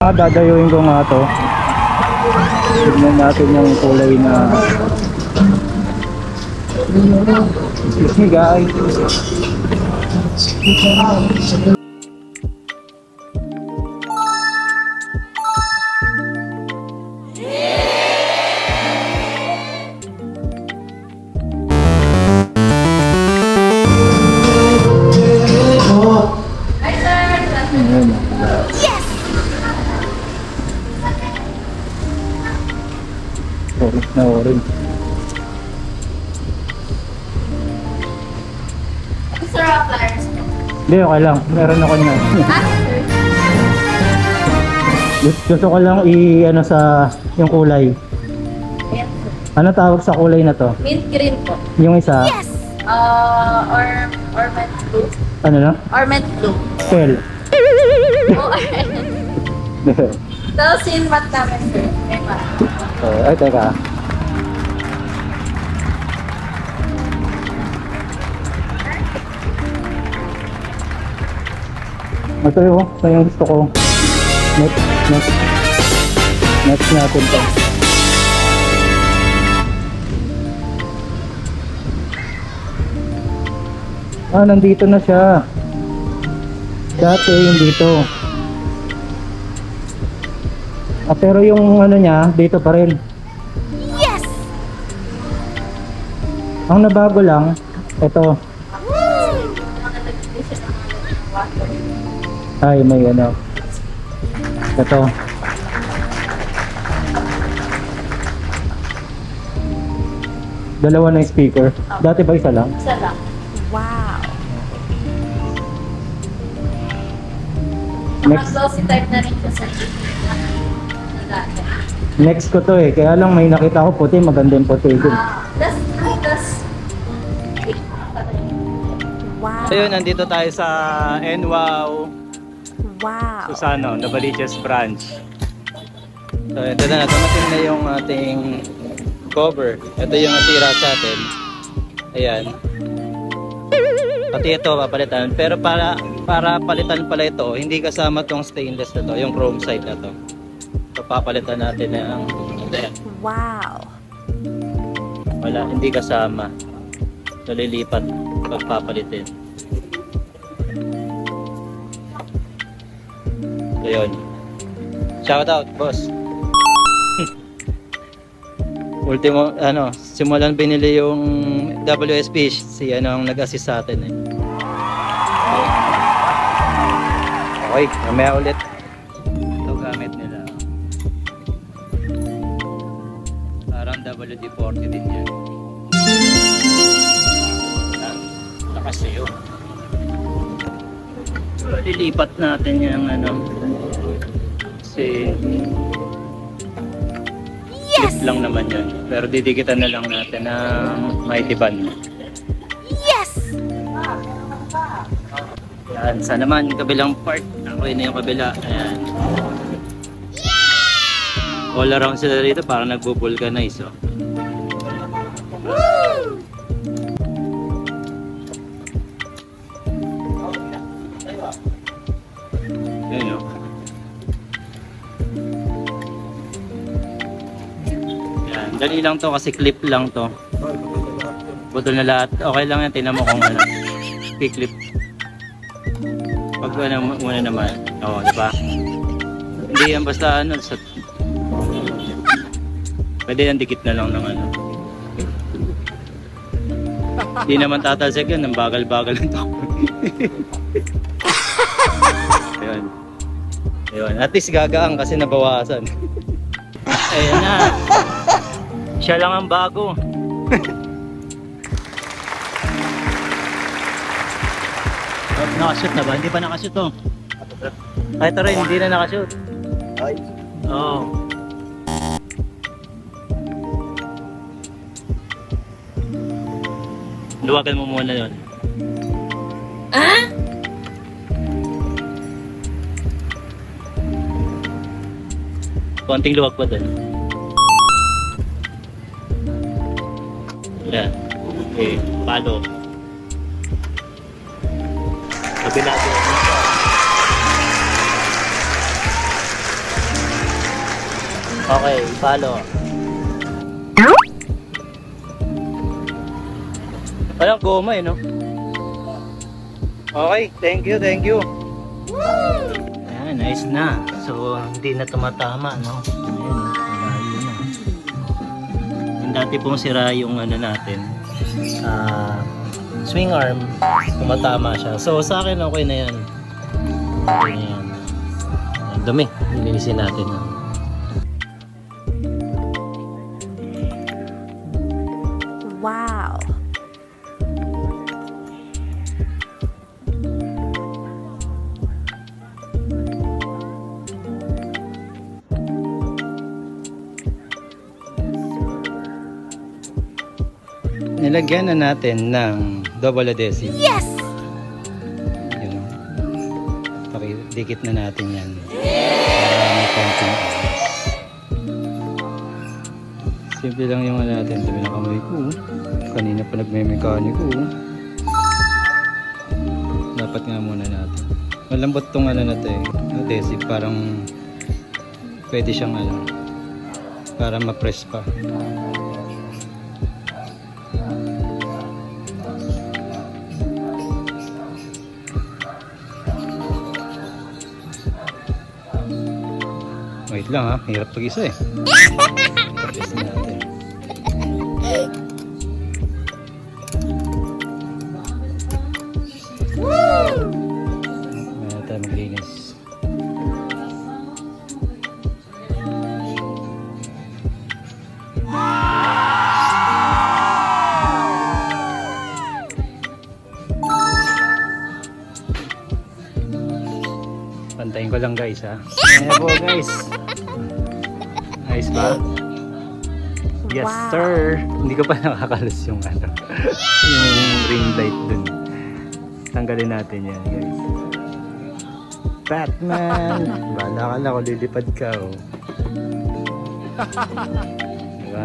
Ah, dadayuin ko nga to. Tignan natin yung kulay na... Excuse me guys. Ayan. Orange na orange. Sir, flyers po. Hindi, okay lang. Meron ako na. Ah, sir. Gusto, gusto ko lang i ano sa yung kulay. Ayan. Ano tawag sa kulay na to? Mint green po. Yung isa, Uh, or, or mint blue. ano na? Or mint blue. Spell. Oh, Tapos yung mat namin, sir. May mat. So, ay, teka. Ito yung, ito gusto ko. Next, next. Next natin to. Ah, nandito na siya. Dati yung dito. Ah, pero yung ano niya, dito pa rin. Yes! Ang nabago lang, ito. Ay, may ano. Ito. Dalawa na yung speaker. Dati ba isa lang? Isa lang. Mga Next. glossy type na rin sa. Next ko to eh. Kaya lang may nakita ko puti, maganda yung puti. din. Ah, das, das. So yun, nandito tayo sa NWOW Wow. Susano, Novaliches branch. So ito na, dumating na yung ating cover. Ito yung natira sa atin. Ayan. Pati ito papalitan. Pero para para palitan pala ito, hindi kasama tong stainless na to, yung chrome side na to. So papalitan natin ang ayan. Wow. Wala, hindi kasama. So lilipat pagpapalitin. So yun. Shout out, boss. Ultimo, ano, simulan binili yung WSP, si ano ang nag-assist sa atin eh. Okay, mamaya ulit. Parang WD-40 din yan. Lakas sa'yo. Lilipat natin yung ano. Kasi yes! lang naman yan. Pero didikitan na lang natin ng mighty band. Yes! Yan, sa naman kabilang part. Ako yun na yung kabila. Ayan. All around sila dito parang nagbo-vulcanize oh. Ayun oh. Yan, dali lang to kasi clip lang to. Budol na lahat. Okay lang yan, tinan mo kung ano. Clip. Pag ano muna naman. Oo, di ba? Hindi yan basta ano sa Pwede yan dikit na lang ng ano. Hindi naman tatalsik yan, ang bagal-bagal ng takbo. Ayun. Ayun. At least gagaang kasi nabawasan. Ayan na. Siya lang ang bago. Oh, nakashoot na ba? Hindi pa nakashoot to. Ay, ito rin, hindi na nakashoot. Ay. Oo. Luwagan mo muna yun. Ah? Konting luwag pa dun. Yan. Okay, palo. Sabi natin. Okay, follow. Walang goma eh, no? Okay, thank you, thank you. Ayan, nice na. So, hindi na tumatama, no? Ayan, malayo na. Yung dati pong sira yung ano natin, ah, swing arm, tumatama siya. So, sa akin okay na yan. Okay na yan. Ang dumi, nilinisin natin. ah. Nilagyan na natin ng double adhesive. Yes! Yun. Pakidikit na natin yan. Para may konting ayos. Simple lang yung ano natin. Ito pinakamay ko. oh. Kanina pa nagme-mekaniko. Dapat nga muna natin. Malambot tong ano na to eh. Adhesive. Parang pwede siyang ano. Para ma-press pa. Lang ha, hirap pag-isa eh. Press natin. Meron tayo maglinis. Pantayin ko lang guys ha. Ayan po guys. Ayos ba? Yes Wow. sir. Hindi ko pa nakakalas yung ano. yung ring light dun. Tanggalin natin yan guys. Batman! Bala ka lang kung lilipad ka oh. Diba?